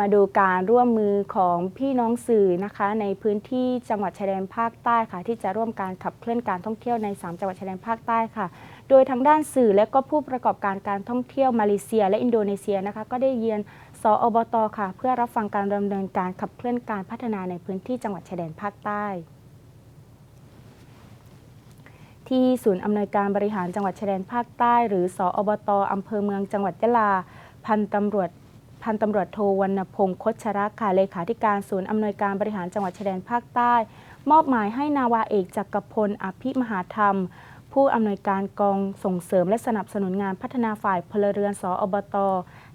มาดูการร่วมมือของพี่น้องสื่อนะคะ ในพื้นที่จังหวัดชายแดนภาคใต้ค่ะ ที่จะร่วมการขับเคลื่อนการท่องเที่ยวใน 3 จังหวัดชายแดนภาคใต้ค่ะ โดยทางด้านสื่อและก็ผู้ประกอบการการท่องเที่ยวมาเลเซีย และอินโดนีเซียนะคะ ก็ได้เยือนสอบตค่ะ เพื่อรับฟังการดำเนินการขับเคลื่อนการพัฒนาในพื้นที่จังหวัดชายแดนภาคใต้ที่ศูนย์อำนวยการบริหารจังหวัดชายแดนภาคใต้ หรือสออบตอำเภอเมืองจังหวัดยะลา พันตำรวจ พันตำรวจโทวรรณพงศ์คดชรักค่ะเลขาธิการศูนย์อำนวยการบริหารจังหวัดชายแดนภาคใต้ มอบหมายให้นาวาเอกจักรพลอภิมหาธรรม ผู้อำนวยการกองส่งเสริมและสนับสนุนงานพัฒนาฝ่ายพลเรือนสออบต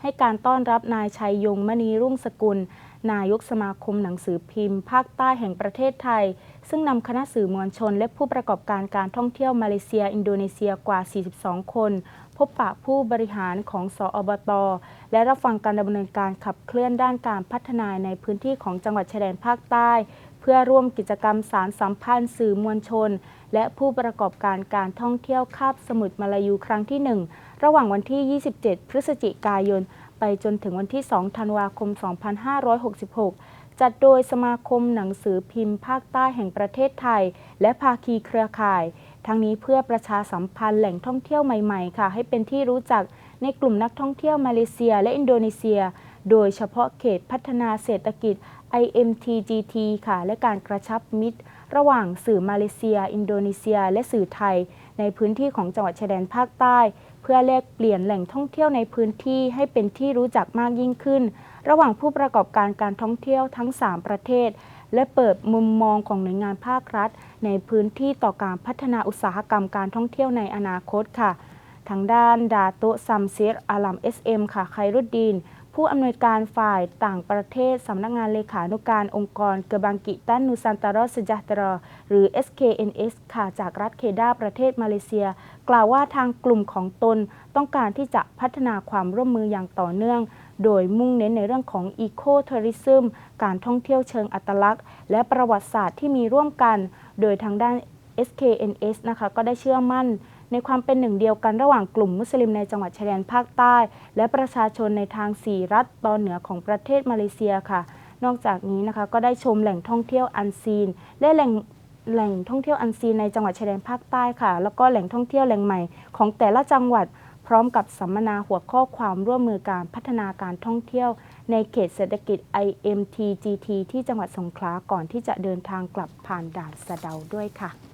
ให้การต้อนรับนายชัยยงมณีรุ่งสกุล นายกสมาคมหนังสือพิมพ์ ภาคใต้แห่งประเทศไทย ซึ่งนำคณะสื่อมวลชน และผู้ประกอบการการท่องเที่ยวมาเลเซีย อินโดนีเซียกว่า 42 คน พบปะผู้บริหารของสออบต และรับฟังการดำเนินการขับเคลื่อนด้านการพัฒนาในพื้นที่ของจังหวัดชายแดนภาคใต้ เพื่อร่วมกิจกรรมสารสัมพันธ์สื่อมวลชน และผู้ประกอบการการท่องเที่ยวคาบสมุทรมาลายูครั้งที่ 1 ระหว่างวันที่ 27 พฤศจิกายน ไปจนถึงวันที่ 2 ธันวาคม 2566จัดโดยสมาคมหนังสือพิมพ์ภาคใต้แห่งประเทศไทย และภาคีเครือข่าย ทั้งนี้เพื่อประชาสัมพันธ์แหล่งท่องเที่ยวใหม่ ๆ ค่ะ ให้เป็นที่รู้จักในกลุ่มนักท่องเที่ยวมาเลเซียและอินโดนีเซีย โดยเฉพาะเขตพัฒนาเศรษฐกิจ IMTGT ค่ะ และการกระชับมิตร ระหว่างสื่อมาเลเซีย อินโดนีเซีย และสื่อไทย ในพื้นที่ของจังหวัดชายแดนภาคใต้ เพื่อแลกเปลี่ยนแหล่งท่องเที่ยวในพื้นที่ให้เป็นที่รู้จักมากยิ่งขึ้น ระหว่างผู้ประกอบการการท่องเที่ยวทั้ง 3 ประเทศ และเปิดมุมมองของหน่วยงานภาครัฐ ในพื้นที่ต่อการพัฒนาอุตสาหกรรมการท่องเที่ยวในอนาคตค่ะ ทางด้านดาโตะซัมเซตอาลัม SM ค่ะไครุดดีน ผู้อำนวยการฝ่ายต่างประเทศสำนักงานเลขานุการองค์กรเกบังกิตันนูซันตารอสจัตรอหรือ SKNS ค่ะจากรัฐเคดาประเทศมาเลเซีย กล่าวว่าทางกลุ่มของตนต้องการที่จะพัฒนาความร่วมมืออย่างต่อเนื่องโดยมุ่งเน้นในเรื่องของ Eco Tourism การท่องเที่ยวเชิงอัตลักษณ์ และประวัติศาสตร์ที่มีร่วมกัน โดยทางด้าน SKNS นะคะก็ได้เชื่อมั่น ในความเป็นหนึ่งเดียวกันระหว่างกลุ่มมุสลิมในจังหวัดชายแดนภาคใต้ และประชาชนในทางสี่รัฐตอนเหนือของประเทศมาเลเซียค่ะ นอกจากนี้นะคะก็ได้ชมแหล่งท่องเที่ยวอันซีน และแหล่งแหล่งท่องเที่ยวอันซีนในจังหวัดชายแดนภาคใต้ค่ะ แล้วก็แหล่งท่องเที่ยวแหล่งใหม่ของแต่ละจังหวัดพร้อมกับสัมมนาหัวข้อความร่วมมือการพัฒนาการท่องเที่ยว ในเขตเศรษฐกิจ IMTGT ที่จังหวัดสงขลาก่อนที่จะเดินทางกลับผ่านด่านสะเดาด้วยค่ะ